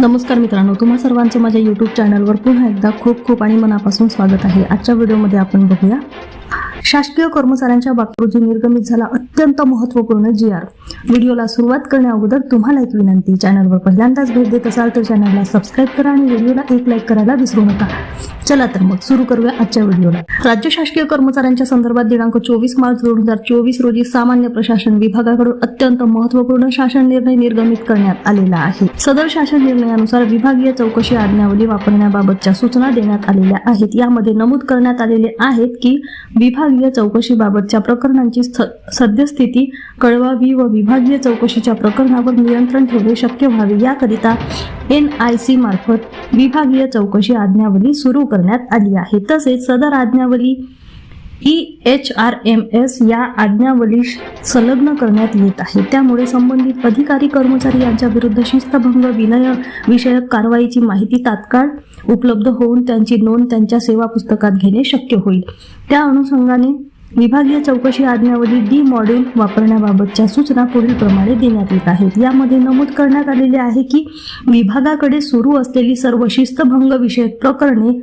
नमस्कार मित्रांनो तुम्हा सर्वांचं माझ्या यूट्यूब चॅनलवर पुन्हा एकदा खूप खूप आणि मनापासून स्वागत आहे. आजच्या व्हिडिओमध्ये आपण बघूया. शासकीय कर्मचाऱ्यांच्या बाबतीत निर्गमित झाला अत्यंत महत्त्वपूर्ण जी आर व्हिडिओला सुरुवात करण्याअगोदर तुम्हाला एक विनंती चॅनलवर पहिल्यांदाच भेट देत असाल तर चॅनलला सबस्क्राईब करा आणि व्हिडिओला एक लाईक करायला विसरू नका. चला तर मग सुरू करूया आजच्या व्हिडिओला. राज्य शासकीय कर्मचाऱ्यांच्या संदर्भात दिनांक चोवीस मार्च दोन हजार चोवीस रोजी सामान्य प्रशासन विभागाकडून अत्यंत महत्त्वपूर्ण शासन निर्णय निर्गमित करण्यात आलेला आहे. सदर शासन निर्णयानुसार विभागीय चौकशी आज्ञावली वापरण्याबाबतच्या सूचना देण्यात आलेल्या आहेत. यामध्ये नमूद करण्यात आलेले आहेत की विभागीय चौकशीबाबतच्या प्रकरणांची सद्य वस्तुस्थिती कळवावी व विभागीय चौकशीच्या प्रकरणावर नियंत्रण ठेवणे शक्य व्हावे याकरिता एन आय सी मार्फत विभागीय चौकशी आज्ञावली सुरू करण्यात आली आहे. तसेच सदर आज्ञावली E H R M S या आज्ञावली संलग्न करण्यात येत आहे. त्यामुळे संबंधित अधिकारी कर्मचारी यांच्या विरुद्ध शिस्तभंग विनय विषयक कारवाईची माहिती तात्काळ उपलब्ध होऊन त्यांची नोंद त्यांच्या सेवा पुस्तकात घेणे शक्य होईल. त्या अनुषंगाने विभागीय चौकशी आज्ञावली डी मॉड्यूल वापरण्याबाबतच्या सूचना पुढील प्रमाणे देण्यात येत आहेत. यामध्ये नमूद करण्यात आलेले आहे की विभागाकडे सुरू असलेली सर्व शिस्तभंग विषयक प्रकरणे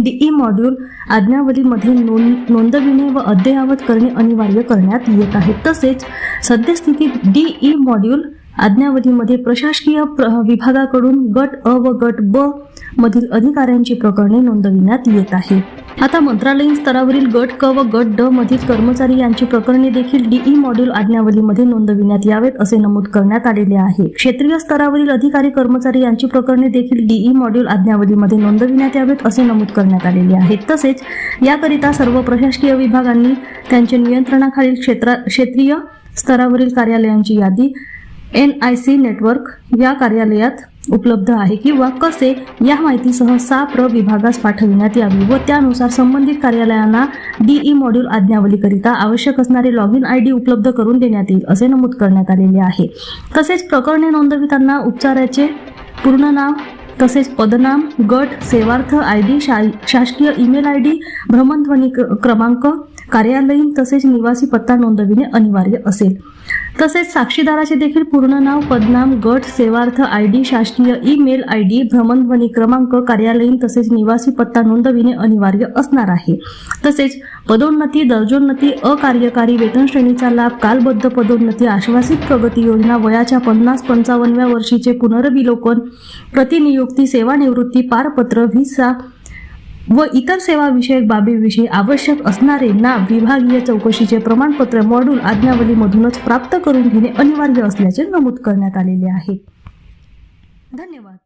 डीई मॉड्यूल आज्ञावलीमध्ये नोंद नोंदविणे व अद्ययावत करणे अनिवार्य करण्यात येत आहे. तसेच सद्यस्थितीत डीई मॉड्यूल आज्ञावलीमध्ये प्रशासकीय प्र विभागाकडून गट अ व गट ब मधील अधिकाऱ्यांची प्रकरणे नोंदविण्यात येत आहे. आता मंत्रालयीन स्तरावरील गट क व गट ड मधील कर्मचारी यांची प्रकरणे देखील डीई मॉड्यूल आज्ञावलीमध्ये नोंदविण्यात यावेत असे नमूद करण्यात आलेले आहे. क्षेत्रीय स्तरावरील अधिकारी कर्मचारी यांची प्रकरणे देखील डीई मॉड्यूल आज्ञावलीमध्ये नोंदविण्यात यावेत असे नमूद करण्यात आलेले आहे. तसेच याकरिता सर्व प्रशासकीय विभागांनी त्यांच्या नियंत्रणाखालील क्षेत्रा क्षेत्रीय स्तरावरील कार्यालयांची यादी एन आय सी नेटवर्क या कार्यालयात उपलब्ध आहे किंवा कसे या माहितीसह सा प्र विभागास पाठविण्यात यावी व त्यानुसार संबंधित कार्यालयांना डीई मॉड्यूल आज्ञावलीकरिता आवश्यक असणारे लॉग इन आय डी उपलब्ध करून देण्यात येईल असे नमूद करण्यात आलेले आहे. तसेच प्रकरणे नोंदविताना उपचाराचे पूर्ण नाव तसेच पदनाम गट सेवार्थ आय डी शासकीय ईमेल आय डी भ्रमणध्वनी क- क्रमांक कार्यालयीन तसेच निवासी पत्ता नोंदविणे अनिवार्य असेल. तसेच साक्षीदाराचे देखील पूर्ण नाव पदनाम गट सेवार्थ आय डी शासकीय ईमेल आय डी भ्रमणध्वनी क्रमांक कार्यालयीन तसेच निवासी पत्ता नोंदविणे अनिवार्य असणार आहे. तसेच पदोन्नती दर्जोन्नती अकार्यकारी वेतन श्रेणीचा लाभ कालबद्ध पदोन्नती आश्वासित प्रगती योजना वयाच्या पन्नास पंचावन्नव्या वर्षीचे पुनर्विलोकन प्रतिनियुक्ती सेवानिवृत्ती पारपत्र व्हिसा व इतर सेवाविषयक बाबीविषयी आवश्यक असणारे ना विभागीय चौकशीचे प्रमाणपत्र मॉड्यूल आज्ञावलीमधूनच प्राप्त करून घेणे अनिवार्य असल्याचे नमूद करण्यात आलेले आहे. धन्यवाद.